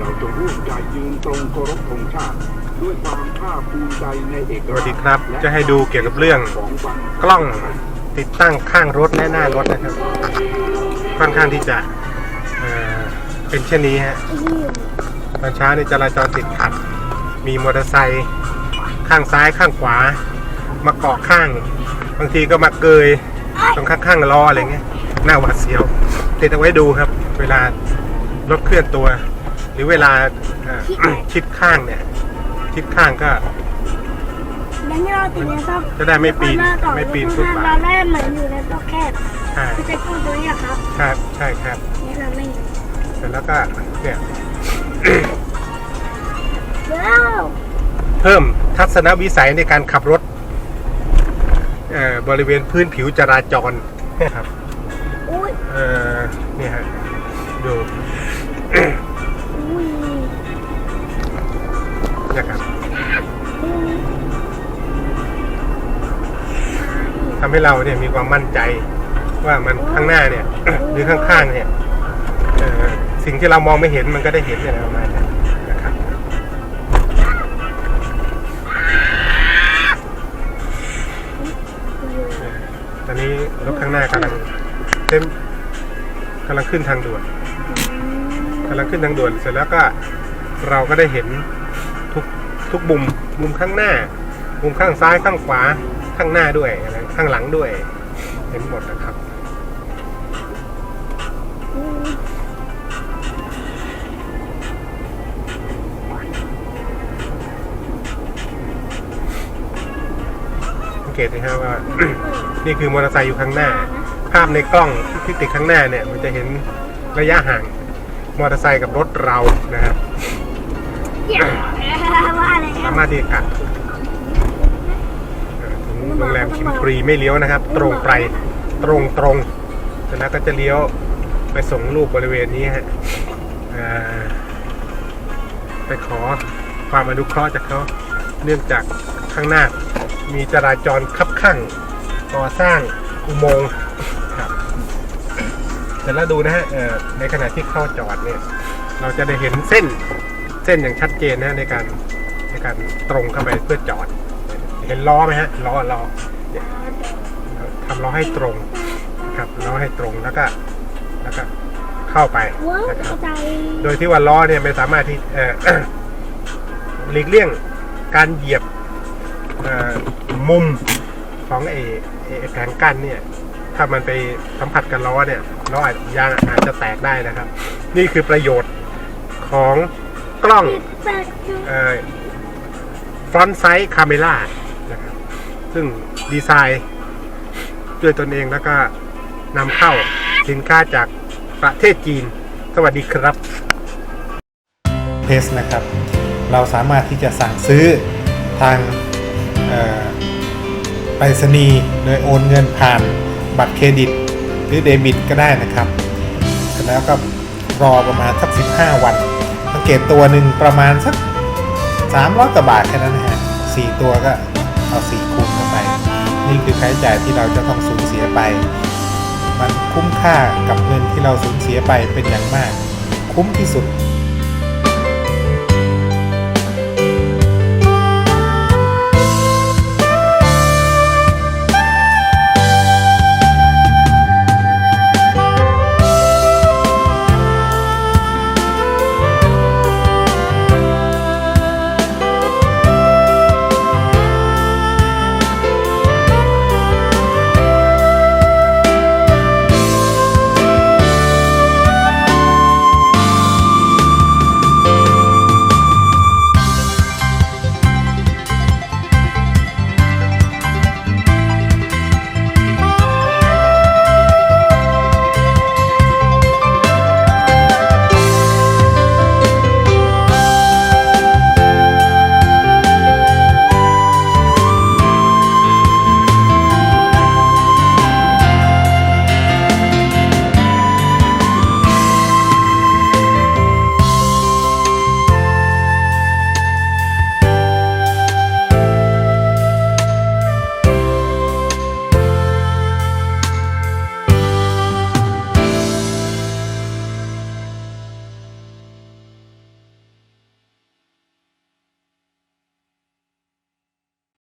เราจงร่วมใจยืนตรงเคารพธงชาติ ด้วยความภาคภูมิใจในเอกสลัวักสษณ์ดีครับ จะให้ดูเกี่ยวกับเรื่องของวันกล้องติดตั้งข้างรถและหน้ารถนะครับ ค่อนข้างที่จะเอ่อเป็นเช่นนี้ฮะตอนเช้านี่จราจรติดขัด มีมอเตอร์ไซค์ข้างซ้ายข้างขวา มาเกาะข้าง บางทีก็มาเกยตรงข้างๆล้ออะไรเงี้ยหน้าหวาดเสียวติดเอาไว้ดูครับ เวลารถเคลื่อนตัว หรือเวลาเอ่อชิดข้างเนี่ย ชิดข้างก็ยังที่เราติดเนี่ยครับจะได้ไม่ปีนหน้าต่อไม่ปีนฟุฟุตตบาเราทได้เหมือนอยู่ในตัวแคบใช่คือจะกู้ตัวนี้อะครับ ครับ ใช่ครับนี่เราไม่เสร็จแล้วก็เนี่ยว้าวเพิ่มทัศนวิสัยในการขับรถเอ่อบริเวณพื้นผิวจราจรครับ ทำให้เราเนี่ยมีความมั่นใจว่ามันข้างหน้าเนี่ย หรือข้างๆเนี่ยเอ่อสิ่งที่เรามองไม่เห็นมันก็ได้เห็นอะไรประมาณนี้นะครับตอนนี้รถข้างหน้ากำลังเต็มกำลังขึ้นทางด่วนกำลังขึ้นทางด่วนเสร็จแล้วก็เราก็ได้เห็นทุกทุกมุมมุมข้างหน้า มุมข้างซ้ายข้างขวา ข้างหน้าด้วยอะไรข้างหลังด้วยเห็นหมดนะครับอุ้ยสังเกตนะครับว่า นี่คือมอเตอร์ไซค์อยู่ข้างหน้า ภาพในกล้องที่ติดข้างหน้าเนี่ย มันจะเห็นระยะห่างมอเตอร์ไซค์กับรถเรานะครับอย่าว่าอะไรสามารถที่จะกัดเอ่อถึง โรงแรมคิมฟรีไม่เลี้ยวนะครับ ตรงไปตรงตรงเสร็จแล้วก็จะเลี้ยวไปส่งรูปบริเวณนี้ฮะไปขอความอนุเคราะห์จากเขาเนื่องจากข้างหน้า มีจราจรคับข้างก่อสร้างอุโมงค์ครับเสร็จแล้วดูนะฮะในขณะที่เข้าจอดเนี่ย เราจะได้เห็นเส้นเส้นอย่างชัดเจนนะในการในการตรงเข้าไปเพื่อจอด เห็นล้อไหมฮะล้อล้อเนี่ยทำล้อให้ตรงนะครับล้อให้ตรงแล้วก็แล้วก็เข้าไปว้าวนะครัเข้าบใจโดยที่ว่าล้อเนี่ยไม่สามารถที่เอ่อหลีกเลี่ยงการเหยียบเอ่อมุมของไอ้ไอ้ไอ้แผงกั้นเนี่ยถ้ามันไปสัมผัสกับล้อเนี่ยล้ออาจยางอาจจะแตกได้นะครับ นี่คือประโยชน์ของกล้องติดแปดคือฟรอนต์ไซส์คาเมล่านะครับ ซึ่งดีไซน์ด้วยตนเองแล้วก็นำเข้าสินค้าจากประเทศจีน สวัสดีครับเพสนะครับ เราสามารถที่จะสั่งซื้อทางไปรษณีย์โดยโอนเงินผ่านบัตรเครดิต หรือเดบิตก็ได้นะครับแล้วก็รอประมาณสัก 15 วัน สังเกตตัวหนึ่งประมาณสัก300กว่าบาทแค่นั้นนะฮะสี่ตัวก็เอาสี่คูณ นี่คือค่าใช้จ่ายที่เราจะต้องสูญเสียไป มันคุ้มค่ากับเงินที่เราสูญเสียไปเป็นอย่างมาก คุ้มที่สุด